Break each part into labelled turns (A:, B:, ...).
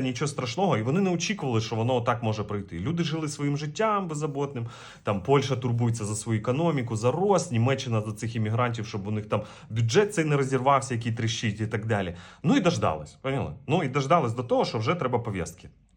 A: та нічого страшного. І вони не очікували, що воно так може пройти. Люди жили своїм життям беззаботним. Там Польща турбується за свою економіку, за рост, Німеччина за цих іммігрантів, щоб у них там бюджет цей не розірвався, який тріщить і так далі. Ну і дождались. Поняли? Ну і дождались до того, що вже треба пов'язки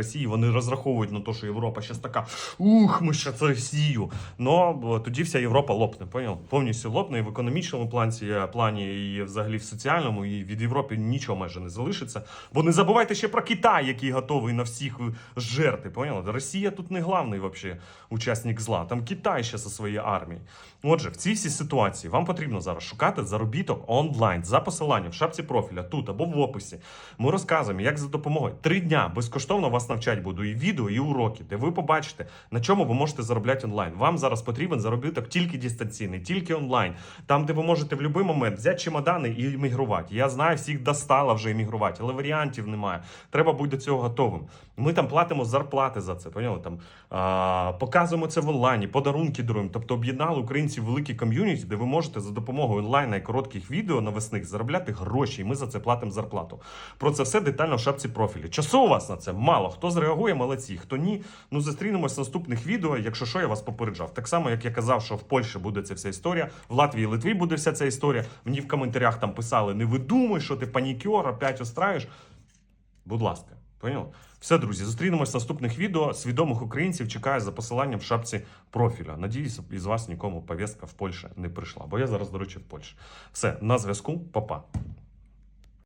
A: Росії. Вони розраховують на те, що Європа зараз така ух, ми ще це Росію. Но тоді вся Європа лопне, поняв? Повністю лопне і в економічному плані, плані, і взагалі в соціальному, і від Європи нічого майже не залишиться. Бо не забувайте ще про Китай, який готовий на всіх жерти. Поняли? Росія тут не главний вообще учасник зла. Там Китай ще зі своєю армією. Отже, в цій всій ситуації вам потрібно зараз шукати заробіток онлайн за посиланням в шапці профіля тут або в описі. Ми розказуємо, як за допомогою три дня безкоштовно вас навчать буду і відео, і уроки, де ви побачите, на чому ви можете заробляти онлайн. Вам зараз потрібен заробіток тільки дистанційний, тільки онлайн. Там, де ви можете в будь-який момент взяти чемодани і іммігрувати. Я знаю, всіх достало вже іммігрувати, але варіантів немає. Треба бути до цього готовим. Ми там платимо зарплати за це. Поняли? Там а, показуємо це в онлайні, подарунки даруємо. Тобто об'єднали українців великі ком'юніті, де ви можете за допомогою онлайна і коротких відео навесних заробляти гроші, і ми за це платимо зарплату. Про це все детально в шапці профілі. Часу у вас на це мало. Хто зреагує, молодці. Хто ні, ну зустрінемось в наступних відео. Якщо що, я вас попереджав. Так само, як я казав, що в Польщі буде ця вся історія, в Латвії і Литві буде вся ця історія. Мені в коментарях там писали: не видумуй, що ти панікер, опять устраєш. Будь ласка, поняв? Все, друзі, зустрінемось в наступних відео. Свідомих українців чекаю за посиланням в шапці профіля. Надіюсь, із вас нікому повістка в Польщі не прийшла. Бо я зараз, до речі, в Польщі. Все, на зв'язку, Па-па.